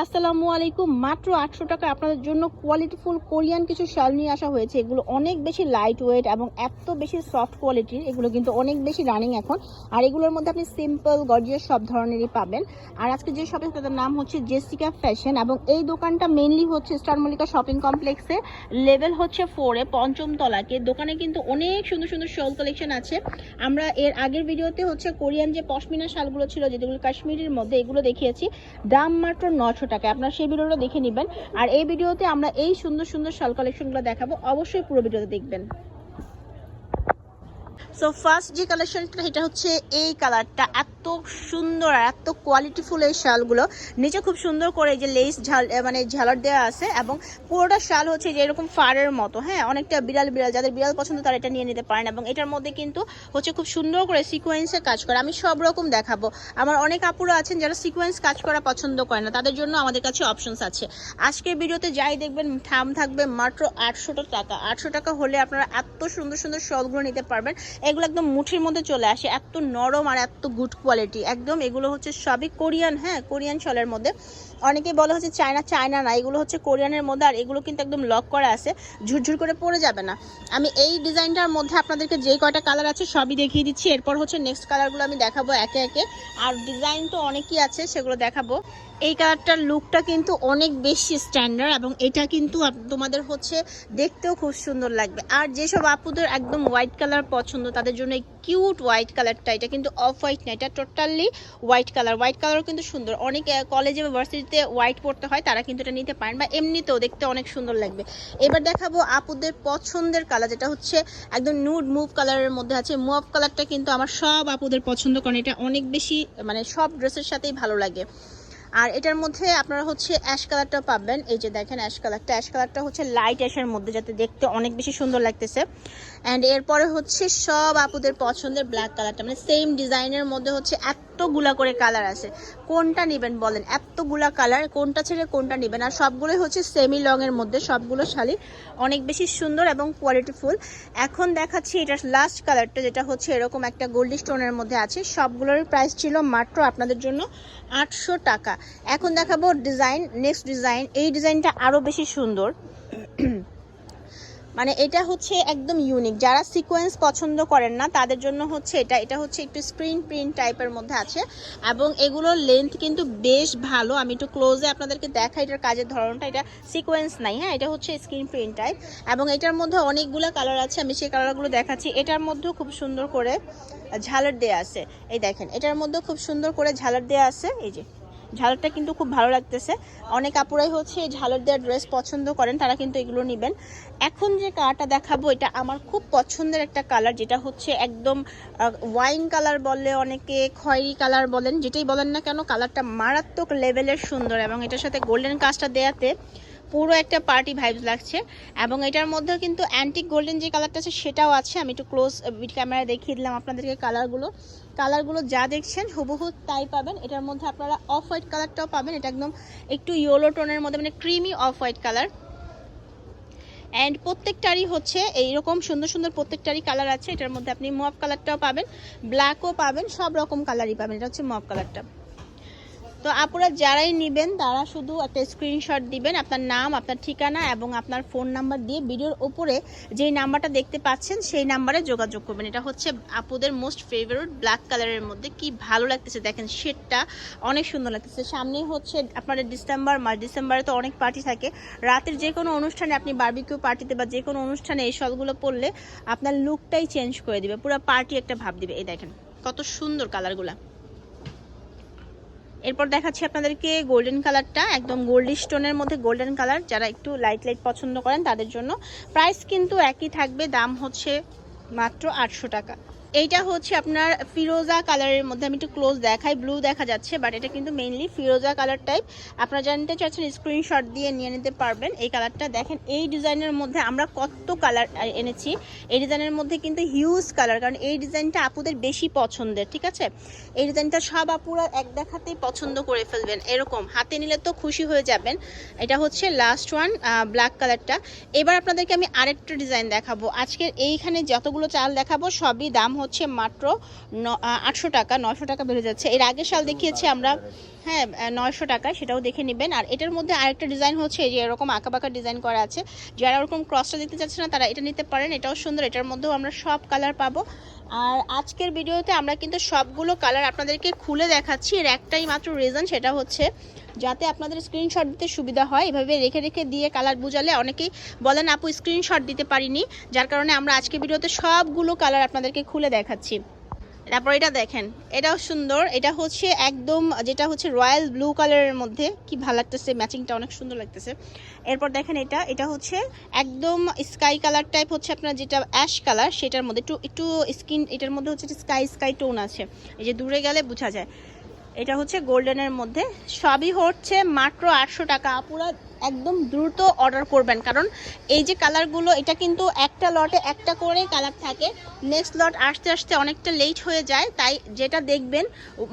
আসসালামু আলাইকুম। মাত্র আটশো টাকা আপনাদের জন্য কোয়ালিটিফুল কোরিয়ান কিছু শাল নিয়ে আসা হয়েছে। এগুলো অনেক বেশি লাইট ওয়েট এবং এত বেশি সফট কোয়ালিটির এগুলো কিন্তু অনেক বেশি রানিং এখন। আর এগুলোর মধ্যে আপনি সিম্পল গর্জিয়াস সব ধরনেরই পাবেন। আর আজকে যে শপিং তাদের নাম হচ্ছে জেসিকা ফ্যাশন এবং এই দোকানটা মেনলি হচ্ছে স্টার মল্লিকা শপিং কমপ্লেক্সে লেভেল হচ্ছে ফোরে পঞ্চম তলাকে। দোকানে কিন্তু অনেক সুন্দর সুন্দর শল কালেকশন আছে। আমরা এর আগের ভিডিওতে হচ্ছে কোরিয়ান যে পশমিনা শালগুলো ছিল, যেগুলো কাশ্মীরের মধ্যে, এগুলো দেখিয়েছি। দাম মাত্র নশো টাকা আপনারা সেই ভিডিওটা দেখে নেবেন। আর এই ভিডিওতে আমরা এই সুন্দর সুন্দর শাল কালেকশনগুলো দেখাবো। অবশ্যই পুরো ভিডিওতে দেখবেন। সো ফার্স্ট যে কালেকশনটা এটা হচ্ছে এই কালারটা এত সুন্দর আর এত কোয়ালিটিফুল এই শালগুলো। নিচে খুব সুন্দর করে যে লেস ঝাল মানে ঝালর দেওয়া আছে এবং পুরোটা শাল হচ্ছে যে এরকম ফারের মতো হ্যাঁ? অনেকটা বিড়াল বিড়াল, যাদের বিড়াল পছন্দ তারা এটা নিয়ে নিতে পারেন এবং এটার মধ্যে কিন্তু হচ্ছে খুব সুন্দর করে সিকোয়েন্সে কাজ করে। আমি সব রকম দেখাবো। আমার অনেক আপুরা আছেন যারা সিকোয়েন্স কাজ করা পছন্দ করে না, তাদের জন্য আমাদের কাছে অপশনস আছে। আজকের ভিডিওতে যাই দেখবেন থাম থাকবে মাত্র আটশো টাকা। আটশো টাকা হলে আপনারা এত সুন্দর সুন্দর শলগুলো নিতে পারবেন। এগুলো একদম মুঠির মধ্যে চলে আসে, এত নরম আর এত গুড কোয়ালিটি একদম এগুলো হচ্ছে সবই কোরিয়ান হ্যাঁ কোরিয়ান শলের মধ্যে। অনেকে বলে হচ্ছে চায়না চায়না না, এগুলো হচ্ছে কোরিয়ানের মধ্যে আর এগুলো কিন্তু একদম লক করা আছে, ঝুরঝুর করে পড়ে যাবে না। আমি এই ডিজাইনটার মধ্যে আপনাদেরকে যে কয়টা কালার আছে সবই দেখিয়ে দিচ্ছি, এরপর হচ্ছে নেক্সট কালারগুলো আমি দেখাবো একে একে। আর ডিজাইন তো অনেকই আছে, সেগুলো দেখাবো। এই কালারটার লুকটা কিন্তু অনেক বেশি স্ট্যান্ডার্ড এবং এটা কিন্তু তোমাদের হচ্ছে দেখতেও খুব সুন্দর লাগবে। আর যেসব আপুদের একদম হোয়াইট কালার পছন্দ, তাদের জন্য এই কিউট হোয়াইট কালারটা এটা কিন্তু অফ হোয়াইট না, এটা টোটালি হোয়াইট কালার হোয়াইট কালারও কিন্তু সুন্দর। অনেক কলেজে বা ভার্সিটিতে হোয়াইট পড়তে হয়, তারা কিন্তু এটা নিতে পারেন বা এমনিতেও দেখতে অনেক সুন্দর লাগবে। এবার দেখাবো আপুদের পছন্দের কালার যেটা হচ্ছে একদম নুড মুভ কালারের মধ্যে আছে। মুভ কালারটা কিন্তু আমার সব আপুদের পছন্দ, কারণ এটা অনেক বেশি মানে সব ড্রেসের সাথেই ভালো লাগে। আর এটার মধ্যে আপনারা হচ্ছে অ্যাশ কালারটা পাবেন। এই যে দেখেন অ্যাশ কালারটা। অ্যাশ কালারটা হচ্ছে লাইট অ্যাশের মধ্যে, যাতে দেখতে অনেক বেশি সুন্দর লাগতেছে। অ্যান্ড এরপরে হচ্ছে সব আপুদের পছন্দের ব্ল্যাক কালারটা মানে সেম ডিজাইনের মধ্যে হচ্ছে এতগুলা করে কালার আছে। কোনটা নেবেন বলেন? এতগুলা কালার কোনটা ছেড়ে কোনটা নেবেন? আর সবগুলোই হচ্ছে সেমি লং এর মধ্যে। সবগুলো শাড়ি অনেক বেশি সুন্দর এবং কোয়ালিটিফুল এখন দেখাচ্ছি এটার লাস্ট কালারটা যেটা হচ্ছে এরকম একটা গোল্ডি স্টোনের মধ্যে আছে। সবগুলোর প্রাইস ছিল মাত্র আপনাদের জন্য আটশো টাকা। এখন দেখাবো ডিজাইন নেক্সট ডিজাইন এই ডিজাইনটা আরও বেশি সুন্দর। মানে এটা হচ্ছে একদম ইউনিক যারা সিকোয়েন্স পছন্দ করেন না, তাদের জন্য হচ্ছে এটা এটা হচ্ছে একটু স্ক্রিন প্রিন্ট টাইপের মধ্যে আছে। এবং এগুলোর লেন্থ কিন্তু বেশ ভালো। আমি একটু ক্লোজে আপনাদেরকে দেখাই, এটার কাজের ধরনটা। এটা সিকোয়েন্স নাই হ্যাঁ? এটা হচ্ছে স্ক্রিন প্রিন্ট টাইপ এবং এটার মধ্যে অনেকগুলো কালার আছে, আমি সেই কালারগুলো দেখাচ্ছি। এটার মধ্যেও খুব সুন্দর করে ঝালার দেয়া আছে। এই দেখেন, এটার মধ্যেও খুব সুন্দর করে ঝালার দেয়া আছে। এই যে ঝালরটা কিন্তু খুব ভালো লাগতেছে। অনেক আপুরাই হচ্ছে এই ঝালর দেওয়া ড্রেস পছন্দ করেন, তারা কিন্তু এগুলো নেবেন। এখন যে কালারটা দেখাবো, এটা আমার খুব পছন্দের একটা কালার, যেটা হচ্ছে একদম ওয়াইন কালার বলে, অনেকে খয়েরি কালার বলেন, যেটাই বলেন না কেন, কালারটা মারাত্মক লেভেলের সুন্দর এবং এটার সাথে গোল্ডেন কাজটা দেয়াতে পুরো একটা পার্টি ভাইবস লাগছে। এবং এটার মধ্যেও কিন্তু অ্যান্টিক গোল্ডেন যে কালারটা আছে, সেটাও আছে। আমি একটু ক্লোজ ক্যামেরায় দেখিয়ে দিলাম আপনাদেরকে কালারগুলো কালারগুলো যা দেখছেন, হুবহু তাই পাবেন। এটার মধ্যে আপনারা অফ হোয়াইট কালারটাও পাবেন। এটা একদম একটু ইয়েলো টোনের মধ্যে মানে creamy off white colour and প্রত্যেকটারই হচ্ছে এইরকম সুন্দর সুন্দর প্রত্যেকটারই কালার আছে। এটার মধ্যে আপনি মফ কালারটাও পাবেন ব্ল্যাকও পাবেন, সব রকম কালারই পাবেন। এটা হচ্ছে মফ কালারটা তো আপনারা যারাই নেবেন, তারা শুধু একটা স্ক্রিনশট দিবেন আপনার নাম, আপনার ঠিকানা এবং আপনার ফোন নাম্বার দিয়ে ভিডিওর ওপরে যেই নাম্বারটা দেখতে পাচ্ছেন, সেই নাম্বারে যোগাযোগ করবেন। এটা হচ্ছে আপুদের মোস্ট ফেভারিট ব্ল্যাক কালারের মধ্যে। কি ভালো লাগতেছে দেখেন শেডটা অনেক সুন্দর লাগতেছে। সামনেই হচ্ছে আপনাদের ডিসেম্বর মাস। ডিসেম্বরে তো অনেক পার্টি থাকে। রাতের যে কোনো অনুষ্ঠানে আপনি বার্বিকিউ পার্টিতে বা যে কোনো অনুষ্ঠানে এই শলগুলো পরলে আপনার লুকটাই চেঞ্জ করে দিবে। পুরো পার্টি একটা ভাব দিবে। এই দেখেন, কত সুন্দর কালারগুলা এরপর দেখাচ্ছি আপনাদেরকে গোল্ডেন কালারটা একদম গোল্ডি স্টোনের মধ্যে গোল্ডেন কালার যারা একটু লাইট লাইট পছন্দ করেন তাদের জন্য। প্রাইস কিন্তু একই থাকবে, দাম হচ্ছে মাত্র আটশো টাকা। এইটা হচ্ছে আপনার ফিরোজা কালারের মধ্যে, আমি একটু ক্লোজ দেখাই ব্লু দেখা যাচ্ছে বাট এটা কিন্তু মেইনলি ফিরোজা কালার টাইপ আপনারা জানতে চাচ্ছেন স্ক্রিনশট দিয়ে নিয়ে নিতে পারবেন এই কালারটা। দেখেন, এই ডিজাইনের মধ্যে আমরা কত কালার এনেছি। এই ডিজাইনের মধ্যে কিন্তু হিউজ কালার কারণ এই ডিজাইনটা আপুদের বেশি পছন্দের, ঠিক আছে? এই ডিজাইনটা সব আপুরা এক দেখাতেই পছন্দ করে ফেলবেন, এরকম। হাতে নিলে তো খুশি হয়ে যাবেন। এটা হচ্ছে লাস্ট ওয়ান ব্ল্যাক কালারটা। এবার আপনাদেরকে আমি আরেকটা ডিজাইন দেখাবো। আজকের এইখানে যতগুলো চাল দেখাবো, সবই দাম হচ্ছে মাত্র আটশো টাকা, নয়শো টাকা বেড়ে যাচ্ছে। এর আগের সাল দেখিয়েছি আমরা হ্যাঁ নয়শো টাকা, সেটাও দেখে নেবেন। আর এটার মধ্যে আরেকটা ডিজাইন হচ্ছে যে এরকম আঁকাবাঁকা ডিজাইন করা আছে। যারা ওরকম ক্রসটা দিতে চাচ্ছে না, তারা এটা নিতে পারেন, এটাও সুন্দর। এটার মধ্যেও আমরা সব কালার পাবো। আর আজকের ভিডিওতে আমরা কিন্তু সবগুলো কালার আপনাদেরকে খুলে দেখাচ্ছি। এর একটাই মাত্র রিজন সেটা হচ্ছে যাতে আপনাদের স্ক্রিনশট দিতে সুবিধা হয়। এভাবে রেখে রেখে দিয়ে কালার বোঝালে অনেকেই বলেন, আপু স্ক্রিনশট দিতে পারিনি। যার কারণে আমরা আজকের ভিডিওতে সবগুলো কালার আপনাদেরকে খুলে দেখাচ্ছি। তারপর এটা দেখেন, এটাও সুন্দর। এটা হচ্ছে একদম, যেটা হচ্ছে রয়্যাল ব্লু কালারের মধ্যে। কি ভালো লাগতেছে, ম্যাচিংটা অনেক সুন্দর লাগতেছে। এরপর দেখেন এটা এটা হচ্ছে একদম স্কাই কালার টাইপ হচ্ছে আপনার যেটা অ্যাশ কালার, সেটার মধ্যে একটু একটু স্কিন, এটার মধ্যে হচ্ছে স্কাই স্কাই টোন আছে। এই যে দূরে গেলে বোঝা যায়। এটা হচ্ছে গোল্ডেনের মধ্যে। সবই হচ্ছে মাত্র আটশো টাকা আপুরা একদম দ্রুত অর্ডার করবেন। কারণ এই যে কালারগুলো এটা কিন্তু একটা লটে একটা করে কালার থাকে। নেক্সট লট আসতে আসতে অনেকটা লেট হয়ে যায়। তাই যেটা দেখবেন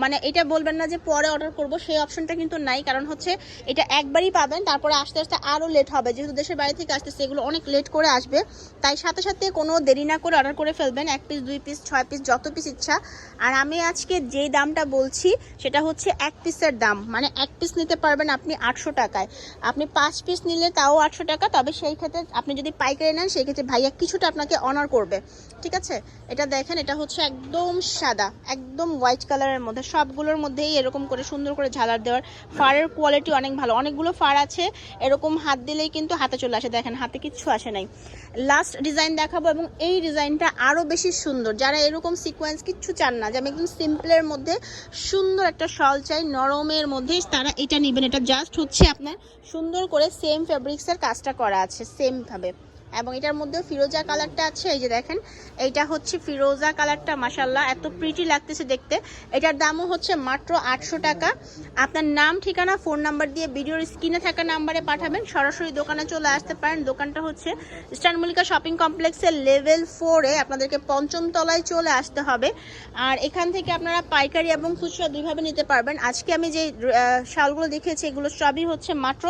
মানে এটা বলবেন না যে পরে অর্ডার করব, সেই অপশনটা কিন্তু নাই। কারণ হচ্ছে এটা একবারই পাবেন, তারপরে আস্তে আস্তে আরও লেট হবে। যেহেতু দেশের বাইরে থেকে আসতেছে, এগুলো অনেক লেট করে আসবে। তাই সাথে সাথে কোনো দেরি না করে অর্ডার করে ফেলবেন। এক পিস দুই পিস ছয় পিস যত পিস ইচ্ছা। আর আমি আজকে যে দামটা বলছি, সেটা হচ্ছে এক পিসের দাম। মানে এক পিস নিতে পারবেন আপনি আটশো টাকায়। আপনি পাঁচ পিস নিলে তাও আটশো টাকা, তবে সেই ক্ষেত্রে আপনি যদি পাইকারি নেন, সেই ক্ষেত্রে ভাইয়া কিছুটা আপনাকে অনার করবে। ঠিক আছে? এটা দেখেন, এটা হচ্ছে একদম সাদা, একদম হোয়াইট কালারের মধ্যে। সবগুলোর মধ্যেই এরকম করে সুন্দর করে ঝালার দেওয়ার। ফারের কোয়ালিটি অনেক ভালো। অনেকগুলো ফার আছে, এরকম হাত দিলেই কিন্তু হাতে চলে আসে। দেখেন, হাতে কিচ্ছু আসে নাই। লাস্ট ডিজাইন দেখাবো এবং এই ডিজাইনটা আরও বেশি সুন্দর। যারা এরকম সিকোয়েন্স কিচ্ছু চান না, যে আমি একদম সিম্পলের মধ্যে সুন্দর একটা শল চাই, নরমের মধ্যে, তারা এটা নেবেন। এটা জাস্ট হচ্ছে আপনার সুন্দর করে সেম ফেব্রিক্সের কাজটা করা আছে সেমভাবে এবং এটার মধ্যে ফিরোজা কালারটা আছে, এই যে দেখেন। এইটা হচ্ছে ফিরোজা কালারটা মাসাল্লাহ এত প্রিটি লাগতেছে দেখতে। এটার দামও হচ্ছে মাত্র আটশো টাকা। আপনার নাম, ঠিকানা ফোন নাম্বার দিয়ে ভিডিওর স্ক্রিনে থাকা নাম্বারে পাঠাবেন। সরাসরি দোকানে চলে আসতে পারেন। দোকানটা হচ্ছে ইস্টার্ন মল্লিকা শপিং কমপ্লেক্সের লেভেল ফোরে আপনাদেরকে পঞ্চম তলায় চলে আসতে হবে। আর এখান থেকে আপনারা পাইকারি এবং খুচরা দুইভাবে নিতে পারবেন। আজকে আমি যে শালগুলো দেখিয়েছি, এগুলো সবই হচ্ছে মাত্র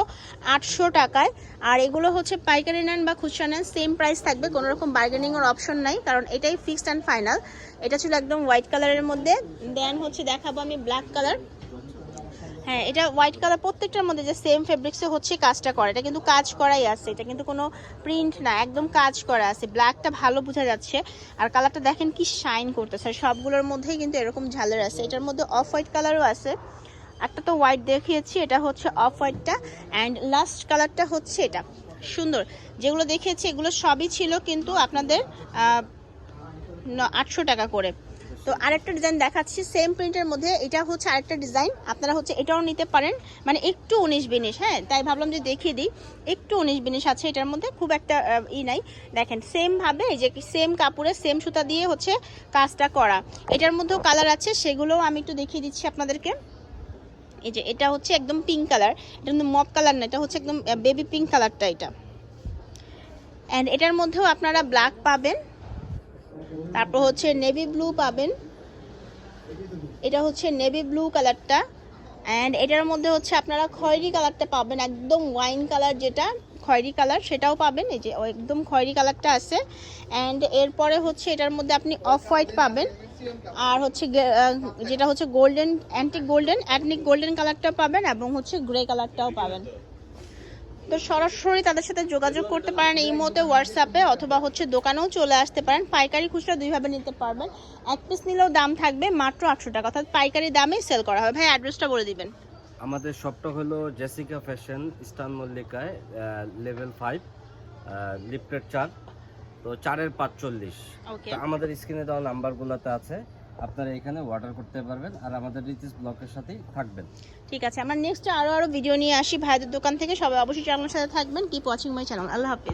আটশো টাকায়। আর এগুলো হচ্ছে পাইকারি নেন বা খুচরা নেন সেম প্রাইস থাকবে কোনো রকম বার্গেনিং এর অপশন নাই, কারণ এটাই ফিক্সড অ্যান্ড ফাইনাল এটা ছিল একদম হোয়াইট কালারের মধ্যে। দেন হচ্ছে দেখাবো আমি ব্ল্যাক কালার হ্যাঁ এটা হোয়াইট কালার প্রত্যেকটার মধ্যে যে সেম ফেব্রিক্সে হচ্ছে কাজটা করে। এটা কিন্তু কাজ করাই আছে, এটা কিন্তু কোনো প্রিন্ট না, একদম কাজ করা আছে। ব্ল্যাকটা ভালো বোঝা যাচ্ছে। আর কালারটা দেখেন কি শাইন করতেছে। সবগুলোর মধ্যেই কিন্তু এরকম ঝালের আছে। এটার মধ্যে অফ হোয়াইট কালারও আছে। একটা তো হোয়াইট দেখিয়েছি, এটা হচ্ছে অফ হোয়াইটটা অ্যান্ড লাস্ট কালারটা হচ্ছে এটা। সুন্দর। যেগুলো দেখিয়েছি, এগুলো সবই ছিল কিন্তু আপনাদের আটশো টাকা করে। তো আরেকটা ডিজাইন দেখাচ্ছি সেম প্রিন্টের মধ্যে। এটা হচ্ছে আরেকটা ডিজাইন আপনারা হচ্ছে এটাও নিতে পারেন। মানে একটু উনিশ বিনিশ হ্যাঁ? তাই ভাবলাম যে দেখিয়ে দিই। একটু উনিশ বিনিশ আছে এটার মধ্যে। খুব একটা ই নাই। দেখেন সেমভাবে এই যে সেম কাপড়ে সেম সুতা দিয়ে হচ্ছে কাজটা করা। এটার মধ্যেও কালার আছে, সেগুলোও আমি একটু দেখিয়ে দিচ্ছি আপনাদেরকে। এই যে এটা হচ্ছে একদম পিঙ্ক কালার এটা কিন্তু মপ কালার না, এটা হচ্ছে একদম বেবি পিঙ্ক কালারটা এটা। অ্যান্ড এটার মধ্যেও আপনারা ব্ল্যাক পাবেন, তারপর হচ্ছে নেভি ব্লু পাবেন। এটা হচ্ছে নেভি ব্লু কালারটা অ্যান্ড এটার মধ্যে হচ্ছে আপনারা খয়েরি কালারটা পাবেন, একদম ওয়াইন কালার যেটা। খয়েরি কালার, সেটাও পাবেন। এই যে একদম খয়েরি কালারটা আছে। অ্যান্ড এরপরে হচ্ছে এটার মধ্যে আপনি অফ হোয়াইট পাবেন। আর হচ্ছে যেটা হচ্ছে গোল্ডেন অ্যান্টিক গোল্ডেন অ্যাটনিক গোল্ডেন কালারটা পাবেন এবং হচ্ছে গ্রে কালারটাও পাবেন। তো সরাসরি তাদের সাথে যোগাযোগ করতে পারেন এই মুহূর্তে হোয়াটসঅ্যাপে অথবা হচ্ছে দোকানেও চলে আসতে পারেন। পাইকারি খুচরা দুইভাবে নিতে পারবেন। এক পিস নিলেও দাম থাকবে মাত্র আটশো টাকা, অর্থাৎ পাইকারি দামেই সেল করা হবে। ভাই অ্যাড্রেসটা বলে দিবেন। আমাদের শপটা হলো জেসিকা ফ্যাশন ইস্টার্ন মল্লিকায় লেভেল ফাইভ লিফটেড চার তো চারের পাঁচচল্লিশ। তো আমাদের স্ক্রিনে দেওয়া নাম্বারগুলোতে আছে আপনারা এখানে অর্ডার করতে পারবেন আর আমাদের রিচিস ব্লকের সাথেই থাকবেন। ঠিক আছে আমরা নেক্সট আরও আরও ভিডিও নিয়ে আসি। ভাইদের দোকান থেকে সবাই অবশ্যই চ্যানেলের সাথে থাকবেন। কি watching my channel Allah Hafiz.